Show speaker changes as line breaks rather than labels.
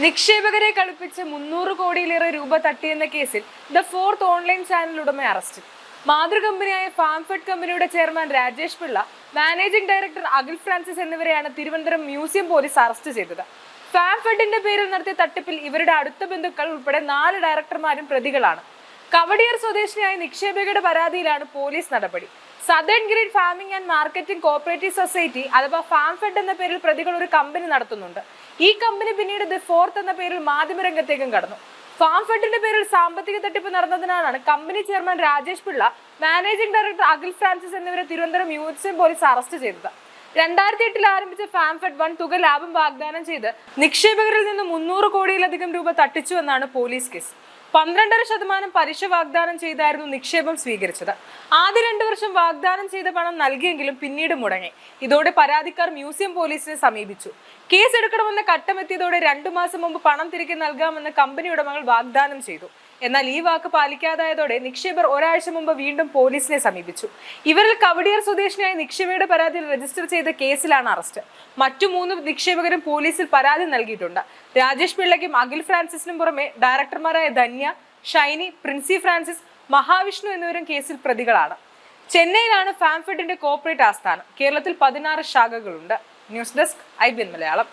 നിക്ഷേപകരെ കളിപ്പിച്ച് മുന്നൂറ് കോടിയിലേറെ രൂപ തട്ടിയെന്ന കേസിൽ ദ ഫോർത്ത് ഓൺലൈൻ ചാനൽ ഉടമ മാതൃ കമ്പനിയായ ഫാംഫെഡ് കമ്പനിയുടെ chairman Rajesh Pillai managing director Akhil Francis എന്നിവരെയാണ് തിരുവനന്തപുരം മ്യൂസിയം പോലീസ് അറസ്റ്റ് ചെയ്തത്. ഫാംഫെഡിന്റെ പേരിൽ നടത്തിയ തട്ടിപ്പിൽ ഇവരുടെ അടുത്ത ബന്ധുക്കൾ ഉൾപ്പെടെ നാല് ഡയറക്ടർമാരും പ്രതികളാണ്. കവടിയർ സ്വദേശിയായ നിക്ഷേപകരുടെ പരാതിയിലാണ് പോലീസ് നടപടി. Southern green farming and marketing cooperative society അഥവാ ഫാംഫെഡ് എന്ന പേരിൽ പ്രതികൾ ഒരു കമ്പനി നടത്തുന്നുണ്ട്. ഈ കമ്പനി പിന്നീട് ദി ഫോർത്ത് എന്ന പേരിൽ മാധ്യമരംഗത്തേക്കും കടന്നു. ഫാംഫെഡിന്റെ പേരിൽ സാമ്പത്തിക തട്ടിപ്പ് നടന്നതിനാലാണ് company chairman Rajesh Pillai managing director Akhil Francis എന്നിവരെ തിരുവനന്തപുരം മ്യൂസിയം പോലീസ് അറസ്റ്റ് ചെയ്തത്. രണ്ടായിരത്തി എട്ടിൽ ആരംഭിച്ച ഫാംഫെഡ് വൺ തുക ലാഭം വാഗ്ദാനം ചെയ്ത് നിക്ഷേപകരിൽ നിന്ന് മുന്നൂറ് കോടിയിലധികം രൂപ തട്ടിച്ചു എന്നാണ് പോലീസ് കേസ്. പന്ത്രണ്ടര ശതമാനം പലിശ വാഗ്ദാനം ചെയ്തായിരുന്നു നിക്ഷേപം സ്വീകരിച്ചത്. ആദ്യ രണ്ടു വർഷം വാഗ്ദാനം ചെയ്ത പണം നൽകിയെങ്കിലും പിന്നീട് മുടങ്ങി. ഇതോടെ പരാതിക്കാർ മ്യൂസിയം പോലീസിനെ സമീപിച്ചു. കേസ് എടുക്കണമെന്ന ഘട്ടമെത്തിയതോടെ രണ്ടു മാസം മുമ്പ് പണം തിരികെ നൽകാമെന്ന് കമ്പനി ഉടമകൾ വാഗ്ദാനം ചെയ്തു. എന്നാൽ ഈ വാക്ക് പാലിക്കാതായതോടെ നിക്ഷേപർ ഒരാഴ്ച മുമ്പ് വീണ്ടും പോലീസിനെ സമീപിച്ചു. ഇവരിൽ കവടിയർ സ്വദേശിനിയായ നിക്ഷേപയുടെ പരാതിയിൽ രജിസ്റ്റർ ചെയ്ത കേസിലാണ് അറസ്റ്റ്. മറ്റു മൂന്ന് നിക്ഷേപകരും പോലീസിൽ പരാതി നൽകിയിട്ടുണ്ട്. രാജേഷ് പിള്ളയ്ക്കും അഖിൽ ഫ്രാൻസിസിനും പുറമെ ഡയറക്ടർമാരായ ധന്യ ഷൈനി പ്രിൻസി ഫ്രാൻസിസ് മഹാവിഷ്ണു എന്നിവരും കേസിൽ പ്രതികളാണ്. ചെന്നൈയിലാണ് ഫാംഫെഡിന്റെ കോർപ്പറേറ്റ് ആസ്ഥാനം. കേരളത്തിൽ പതിനാറ് ശാഖകളുണ്ട്. News desk I B N Malayalam.